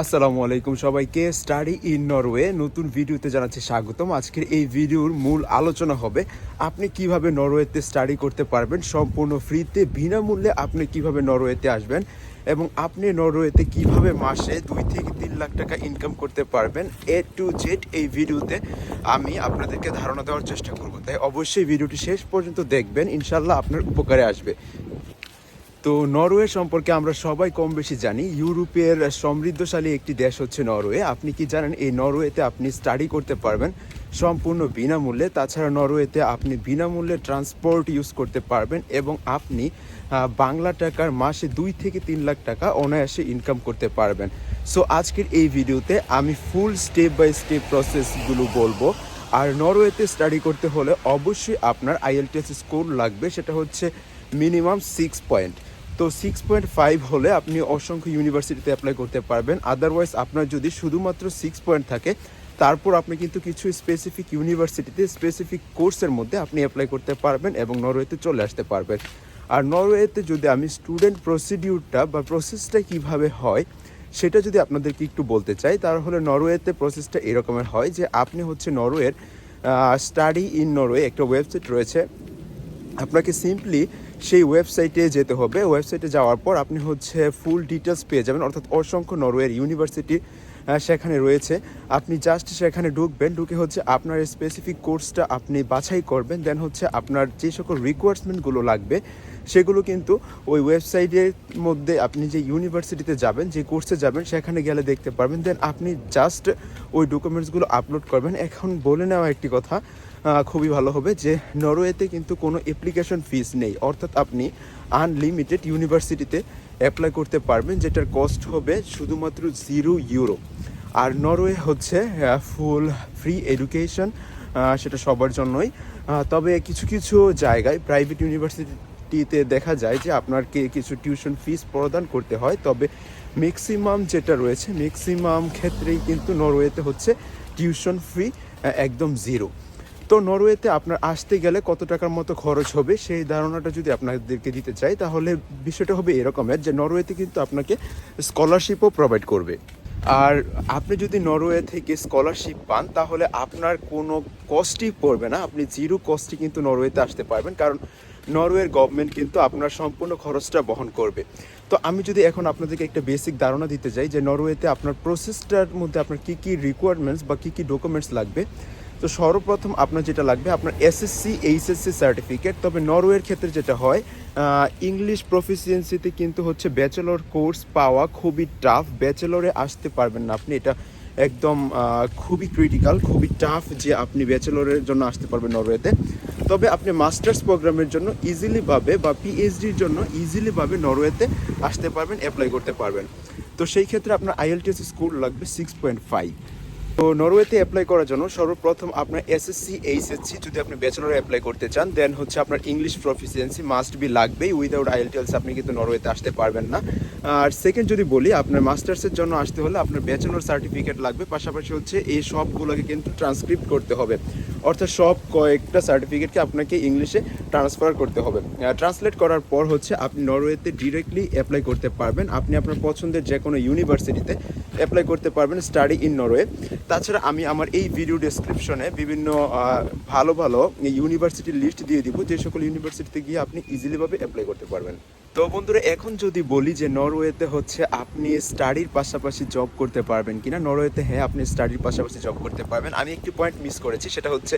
আসসালামু আলাইকুম সবাইকে। স্টাডি ইন নরওয়ে নতুন ভিডিওতে জানাচ্ছি স্বাগতম। আজকের এই ভিডিওর মূল আলোচনা হবে, আপনি কীভাবে নরওয়েতে স্টাডি করতে পারবেন? সম্পূর্ণ ফ্রিতে বিনামূল্যে আপনি কীভাবে নরওয়েতে আসবেন? এবং আপনি নরওয়েতে কীভাবে মাসে দুই থেকে তিন লাখ টাকা ইনকাম করতে পারবেন? এ টু জেড এই ভিডিওতে আমি আপনাদেরকে ধারণা দেওয়ার চেষ্টা করব। তাই অবশ্যই ভিডিওটি শেষ পর্যন্ত দেখবেন। ইনশাল্লাহ আপনার উপকারে আসবে। তো নরওয়ে সম্পর্কে আমরা সবাই কম বেশি জানি। ইউরোপের সমৃদ্ধশালী একটি দেশ হচ্ছে নরওয়ে। আপনি কি জানেন, এই নরওয়েতে আপনি স্টাডি করতে পারবেন সম্পূর্ণ বিনামূল্যে। তাছাড়া নরওয়েতে আপনি বিনামূল্যে ট্রান্সপোর্ট ইউজ করতে পারবেন এবং আপনি বাংলা টাকার মাসে দুই থেকে তিন লাখ টাকা অনায়াসে ইনকাম করতে পারবেন। সো আজকের এই ভিডিওতে আমি ফুল স্টেপ বাই স্টেপ প্রসেসগুলো বলব। আর নরওয়েতে স্টাডি করতে হলে অবশ্যই আপনার আইএলটিএস স্কোর লাগবে। সেটা হচ্ছে মিনিমাম সিক্স পয়েন্ট তো সিক্স পয়েন্ট ফাইভ হলে আপনি অসংখ্য ইউনিভার্সিটিতে অ্যাপ্লাই করতে পারবেন। আদারওয়াইজ আপনার যদি শুধুমাত্র সিক্স পয়েন্ট থাকে, তারপর আপনি কিন্তু কিছু স্পেসিফিক ইউনিভার্সিটিতে স্পেসিফিক কোর্সের মধ্যে আপনি অ্যাপ্লাই করতে পারবেন এবং নরওয়েতে চলে আসতে পারবেন। আর নরওয়েতে যদি আমি স্টুডেন্ট প্রসিডিউরটা বা প্রসেসটা কীভাবে হয়, সেটা যদি আপনাদেরকে একটু বলতে চাই, তাহলে নরওয়েতে প্রসেসটা এরকমের হয় যে আপনি হচ্ছে নরওয়ের স্টাডি ইন নরওয়ে একটা ওয়েবসাইট রয়েছে। আপনাকে সিম্পলি সেই ওয়েবসাইটে যেতে হবে। ওয়েবসাইটে যাওয়ার পর আপনি হচ্ছে ফুল ডিটেলস পেয়ে যাবেন। অর্থাৎ অসংখ্য নরওয়ের ইউনিভার্সিটি সেখানে রয়েছে। আপনি জাস্ট সেখানে ঢুকবেন। ঢুকে হচ্ছে আপনার স্পেসিফিক কোর্সটা আপনি বাছাই করবেন। দেন হচ্ছে আপনার যে সকল রিকোয়ারমেন্টগুলো লাগবে, সেগুলো কিন্তু ওই ওয়েবসাইটের মধ্যে আপনি যে ইউনিভার্সিটিতে যাবেন, যে কোর্সে যাবেন, সেখানে গেলে দেখতে পারবেন। দেন আপনি জাস্ট ওই ডকুমেন্টসগুলো আপলোড করবেন। এখন বলে নেওয়া একটি কথা খুবই ভালো হবে যে নরওয়েতে কিন্তু কোনো অ্যাপ্লিকেশন ফিস নেই। অর্থাৎ আপনি আনলিমিটেড ইউনিভার্সিটিতে অ্যাপ্লাই করতে পারবেন, যেটার কস্ট হবে শুধুমাত্র জিরো ইউরো আর নরওয়ে হচ্ছে ফুল ফ্রি এডুকেশন সেটা সবার জন্যই। তবে কিছু কিছু জায়গায় প্রাইভেট ইউনিভার্সিটিতে দেখা যায় যে আপনাকে কিছু টিউশন ফিস প্রদান করতে হয়। তবে ম্যাক্সিমাম যেটা রয়েছে ম্যাক্সিমাম ক্ষেত্রেই কিন্তু নরওয়েতে হচ্ছে টিউশন ফি একদম জিরো তো নরওয়েতে আপনার আসতে গেলে কত টাকার মতো খরচ হবে? সেই ধারণাটা যদি আপনাদেরকে দিতে চাই, তাহলে বিষয়টা হবে এরকমের যে নরওয়েতে কিন্তু আপনাকে স্কলারশিপও প্রোভাইড করবে। আর আপনি যদি নরওয়ে থেকে স্কলারশিপ পান, তাহলে আপনার কোনো কস্টই পড়বে না। আপনি জিরো কস্টে কিন্তু নরওয়েতে আসতে পারবেন, কারণ নরওয়ের গভর্নমেন্ট কিন্তু আপনার সম্পূর্ণ খরচটা বহন করবে। তো আমি যদি এখন আপনাদেরকে একটা বেসিক ধারণা দিতে চাই যে নরওয়েতে আপনার প্রসেসটার মধ্যে আপনার কী কী রিকোয়ারমেন্টস বা কী কী ডকুমেন্টস লাগবে তো সর্বপ্রথম আপনার যেটা লাগবে, আপনার এসএসসি এইচএসসি সার্টিফিকেট তবে নরওয়ের ক্ষেত্রে যেটা হয় ইংলিশ প্রফিসিয়েন্সিতে কিন্তু হচ্ছে ব্যাচেলর কোর্স পাওয়া খুবই টাফ ব্যাচেলরে আসতে পারবেন না আপনি। এটা একদম খুবই ক্রিটিক্যাল খুবই টাফ যে আপনি ব্যাচেলরের জন্য আসতে পারবেন নরওয়েতে। তবে আপনি মাস্টার্স প্রোগ্রামের জন্য ইজিলিভাবে বা পিএইচডির জন্য ইজিলিভাবে নরওয়েতে আসতে পারবেন অ্যাপ্লাই করতে পারবেন। তো সেই ক্ষেত্রে আপনার আইএলটিএস স্কোর লাগবে সিক্স পয়েন্ট ফাইভ তো নরওয়েতে অ্যাপ্লাই করার জন্য সর্বপ্রথম আপনার এসএসসি এইচএসসি যদি আপনি ব্যাচেলরে অ্যাপ্লাই করতে চান দেন হচ্ছে আপনার ইংলিশ প্রফিসিয়েন্সি মাস্ট বি লাগবেই উইদাউট আইএলটিএলস আপনি কিন্তু নরওয়েতে আসতে পারবেন না। আর সেকেন্ড যদি বলি, আপনার মাস্টার্সের জন্য আসতে হলে আপনার ব্যাচেলর সার্টিফিকেট লাগবে। পাশাপাশি হচ্ছে এই সবগুলোকে কিন্তু ট্রান্সক্রিপ্ট করতে হবে। অর্থাৎ সব কয়েকটা সার্টিফিকেটকে আপনাকে ইংলিশে ট্রান্সফার করতে হবে। ট্রান্সলেট করার পর হচ্ছে আপনি নরওয়েতে ডিরেক্টলি অ্যাপ্লাই করতে পারবেন। আপনি আপনার পছন্দের যে কোনো ইউনিভার্সিটিতে অ্যাপ্লাই করতে পারবেন স্টাডি ইন নরওয়ে তাছাড়া আমি আমার এই ভিডিও ডেসক্রিপশনে বিভিন্ন ভালো ভালো ইউনিভার্সিটির লিস্ট দিয়ে দিব। যে সকল ইউনিভার্সিটিতে গিয়ে আপনি ইজিলিভাবে অ্যাপ্লাই করতে পারবেন। তো বন্ধুরা, এখন যদি বলি যে নরওয়েতে হচ্ছে আপনি স্টাডির পাশাপাশি জব করতে পারবেন কিনা, নরওয়েতে হ্যাঁ আপনি স্টাডির পাশাপাশি জব করতে পারবেন। আমি একটি পয়েন্ট মিস করেছি, সেটা হচ্ছে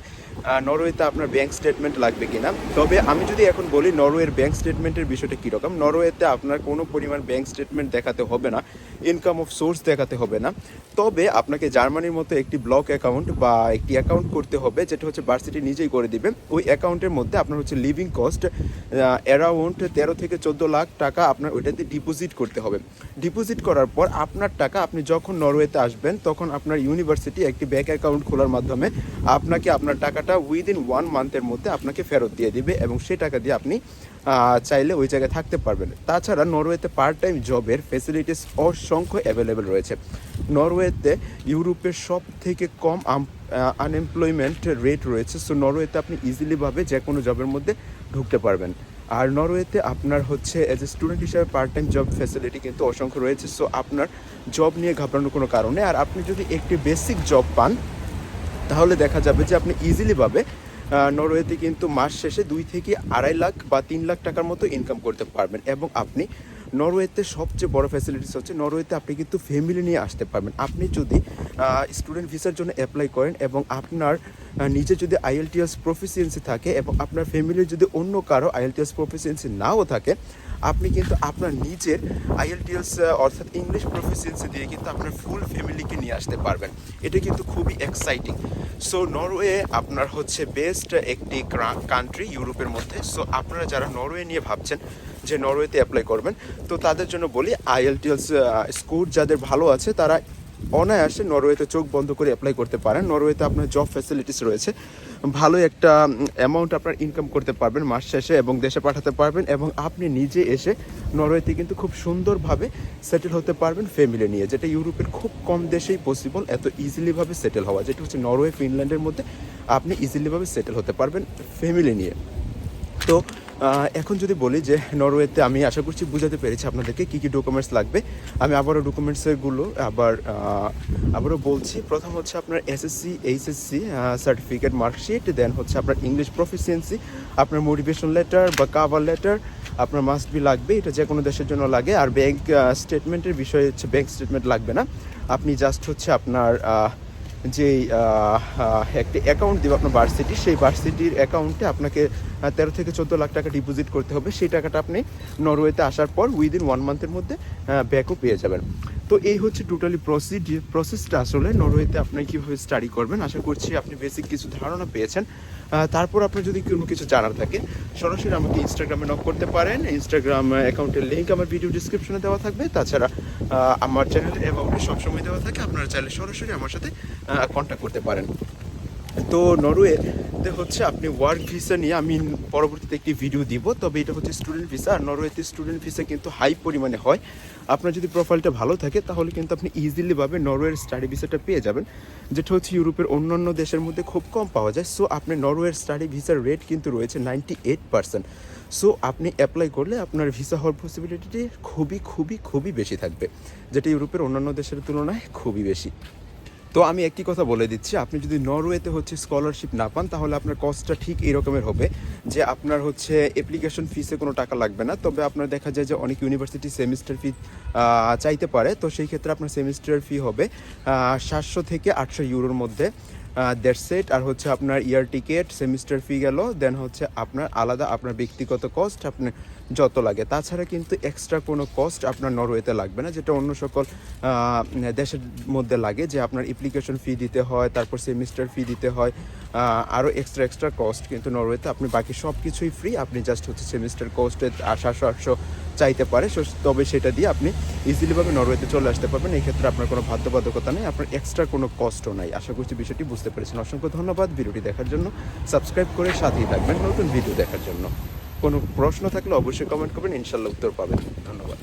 নরওয়েতে আপনার ব্যাংক স্টেটমেন্ট লাগবে কিনা। তবে আমি যদি এখন বলি নরওয়ের ব্যাংক স্টেটমেন্টের বিষয়টা কীরকম, নরওয়েতে আপনার কোনো পরিমাণ ব্যাংক স্টেটমেন্ট দেখাতে হবে না ইনকাম অফ সোর্স দেখাতে হবে না। তবে আপনাকে জার্মানির মতো একটি ব্লক অ্যাকাউন্ট বা একটি অ্যাকাউন্ট করতে হবে, যেটা হচ্ছে ভার্সিটি নিজেই করে দিবে ওই অ্যাকাউন্টের মধ্যে আপনার হচ্ছে লিভিং কস্ট অ্যারাউন্ড তেরো থেকে চোদ্দ লাখ টাকা আপনার ওইটাতে ডিপোজিট করতে হবে। ডিপোজিট করার পর আপনার টাকা আপনি যখন নরওয়েতে আসবেন, তখন আপনার ইউনিভার্সিটি একটি ব্যাঙ্ক অ্যাকাউন্ট খোলার মাধ্যমে আপনাকে আপনার টাকাটা উইদিন ওয়ান মান্থের মধ্যে আপনাকে ফেরত দিয়ে দিবে এবং সেই টাকা দিয়ে আপনি চাইলে ওই জায়গায় থাকতে পারবেন। তাছাড়া নরওয়েতে পার্ট টাইম জবের ফেসিলিটিস অসংখ্য অ্যাভেলেবেল রয়েছে। নরওয়েতে ইউরোপের সব থেকে কম আনএমপ্লয়মেন্ট রেট রয়েছে সো নরওয়েতে আপনি ইজিলিভাবে যে কোনো জবের মধ্যে ঢুকতে পারবেন। আর নরওয়েতে আপনার হচ্ছে অ্যাজ এ স্টুডেন্ট হিসাবে পার্ট টাইম জব ফ্যাসিলিটি কিন্তু অসংখ্য রয়েছে সো আপনার জব নিয়ে ঘাবড়ানোর কোনো কারণে। আর আপনি যদি একটি বেসিক জব পান, তাহলে দেখা যাবে যে আপনি ইজিলি পাবে নরওয়েতে কিন্তু মাস শেষে দুই থেকে আড়াই লাখ বা তিন লাখ টাকার মতো ইনকাম করতে পারবেন এবং আপনি নরওয়েতে সবচেয়ে বড় ফ্যাসিলিটিস হচ্ছে নরওয়েতে আপনি কিন্তু ফ্যামিলি নিয়ে আসতে পারবেন। আপনি যদি স্টুডেন্ট ভিসার জন্য অ্যাপ্লাই করেন এবং আপনার নিজে যদি আইএলটিএস প্রফিসিয়েন্সি থাকে এবং আপনার ফ্যামিলির যদি অন্য কারও আইএলটিএস প্রফিসিয়েন্সি নাও থাকে, আপনি কিন্তু আপনার নিজের আইএলটিএস অর্থাৎ ইংলিশ প্রফিসিয়েন্সি দিয়ে কিন্তু আপনার ফুল ফ্যামিলিকে নিয়ে আসতে পারবেন। এটা কিন্তু খুবই এক্সাইটিং সো নরওয়ে আপনার হচ্ছে বেস্ট একটি কান্ট্রি ইউরোপের মধ্যে। সো আপনারা যারা নরওয়ে নিয়ে ভাবছেন যে নরওয়েতে অ্যাপ্লাই করবেন। তো তাদের জন্য বলি আইএলটিএস স্কোর যাদের ভালো আছে, তারা অনায়াসে নরওয়েতে চোখ বন্ধ করে অ্যাপ্লাই করতে পারেন। নরওয়েতে আপনার জব ফ্যাসিলিটিস রয়েছে। ভালো একটা অ্যামাউন্ট আপনার ইনকাম করতে পারবেন মাস শেষে এবং দেশে পাঠাতে পারবেন এবং আপনি নিজে এসে নরওয়েতে কিন্তু খুব সুন্দরভাবে সেটেল হতে পারবেন ফ্যামিলি নিয়ে, যেটা ইউরোপের খুব কম দেশেই পসিবল এত ইজিলিভাবে সেটেল হওয়া, যেটা হচ্ছে নরওয়ে ফিনল্যান্ডের মধ্যে আপনি ইজিলিভাবে সেটেল হতে পারবেন ফ্যামিলি নিয়ে। তো এখন যদি বলি যে নরওয়েতে আমি আশা করছি বুঝাতে পেরেছি আপনাদেরকে কী কী ডকুমেন্টস লাগবে। আমি আবারও ডকুমেন্টসগুলো আবার আবারও বলছি। প্রথম হচ্ছে আপনার SSC HSC certificate marksheet then হচ্ছে আপনার ইংলিশ প্রফিসিয়েন্সি আপনার মোটিভেশন লেটার বা কাভার লেটার আপনার মাস্ট বি লাগবে, এটা যে কোনো দেশের জন্য লাগে। আর ব্যাংক স্টেটমেন্টের বিষয়ে হচ্ছে ব্যাংক স্টেটমেন্ট লাগবে না। আপনি জাস্ট হচ্ছে আপনার যে একটি অ্যাকাউন্ট দেবে আপনার ভার্সিটি সেই ভার্সিটির অ্যাকাউন্টে আপনাকে তেরো থেকে চোদ্দ লাখ টাকা ডিপোজিট করতে হবে। সেই টাকাটা আপনি নরওয়েতে আসার পর উইদিন ওয়ান মান্থের মধ্যে ব্যাকও পেয়ে যাবেন। তো এই হচ্ছে টোটালি প্রসিড প্রসেসটা আসলে নরওয়েতে আপনি কীভাবে স্টাডি করবেন? আশা করছি আপনি বেসিক কিছু ধারণা পেয়েছেন। তারপর আপনার যদি কোনো কিছু জানার থাকে, সরাসরি আমাকে ইনস্টাগ্রামে নক করতে পারেন। ইনস্টাগ্রাম অ্যাকাউন্টের লিঙ্ক আমার ভিডিও ডিসক্রিপশনে দেওয়া থাকবে। তাছাড়া আমার চ্যানেলের অ্যাকাউন্টে সবসময় দেওয়া থাকে, আপনারা চাইলে সরাসরি আমার সাথে কন্ট্যাক্ট করতে পারেন। তো নরওয়েতে হচ্ছে আপনি ওয়ার্ক ভিসা নিয়ে আমি পরবর্তীতে একটি ভিডিও দিব। তবে এটা হচ্ছে স্টুডেন্ট ভিসা আর নরওয়েতে স্টুডেন্ট ভিসা কিন্তু হাই পরিমাণে হয়। আপনার যদি প্রোফাইলটা ভালো থাকে তাহলে কিন্তু আপনি ইজিলিভাবে নরওয়ের স্টাডি ভিসাটা পেয়ে যাবেন। যেটা হচ্ছে ইউরোপের অন্যান্য দেশের মধ্যে খুব কম পাওয়া যায়। সো আপনি নরওয়ের স্টাডি ভিসার রেট কিন্তু রয়েছে নাইনটি এইট পার্সেন্ট সো আপনি অ্যাপ্লাই করলে আপনার ভিসা হওয়ার পসিবিলিটি খুবই খুবই খুবই বেশি থাকবে। যেটা ইউরোপের অন্যান্য দেশের তুলনায় খুবই বেশি। তো আমি একটি কথা বলে দিচ্ছি, আপনি যদি নরওয়েতে হচ্ছে স্কলারশিপ না পান, তাহলে আপনার কস্টটা ঠিক এরকমের হবে যে আপনার হচ্ছে অ্যাপ্লিকেশন ফিসে কোনো টাকা লাগবে না। তবে আপনার দেখা যায় যে অনেক ইউনিভার্সিটি সেমিস্টার ফি চাইতে পারে। তো সেই ক্ষেত্রে আপনার সেমিস্টার ফি হবে সাতশো থেকে আটশো ইউরোর মধ্যে। দেড় সেট আর হচ্ছে আপনার ইয়ার টিকেট সেমিস্টার ফি গেল। দেন হচ্ছে আপনার আলাদা আপনার ব্যক্তিগত কস্ট আপনার যত লাগে। তাছাড়া কিন্তু এক্সট্রা কোনো কস্ট আপনার নরওয়েতে লাগবে না, যেটা অন্য সকল দেশের মধ্যে লাগে, যে আপনার অ্যাপ্লিকেশন ফি দিতে হয়, তারপর সেমিস্টার ফি দিতে হয় আরও এক্সট্রা এক্সট্রা কস্ট কিন্তু নরওয়েতে আপনি বাকি সব কিছুই ফ্রি আপনি জাস্ট হচ্ছে সেমিস্টার কস্টে সাতশো চাইতে পারে। তবে সেটা দিয়ে আপনি ইজিলিভাবে নরওয়েতে চলে আসতে পারবেন। এই ক্ষেত্রে আপনার কোনো বাধ্যবাধকতা নেই, আপনার এক্সট্রা কোনো কষ্ট নাই। আশা করছি বিষয়টি বুঝতে পেরেছেন। অসংখ্য ধন্যবাদ ভিডিওটি দেখার জন্য। সাবস্ক্রাইব করে সাথেই থাকবেন নতুন ভিডিও দেখার জন্য। কোনো প্রশ্ন থাকলে অবশ্যই কমেন্ট করবেন ইনশাল্লাহ উত্তর পাবেন। ধন্যবাদ।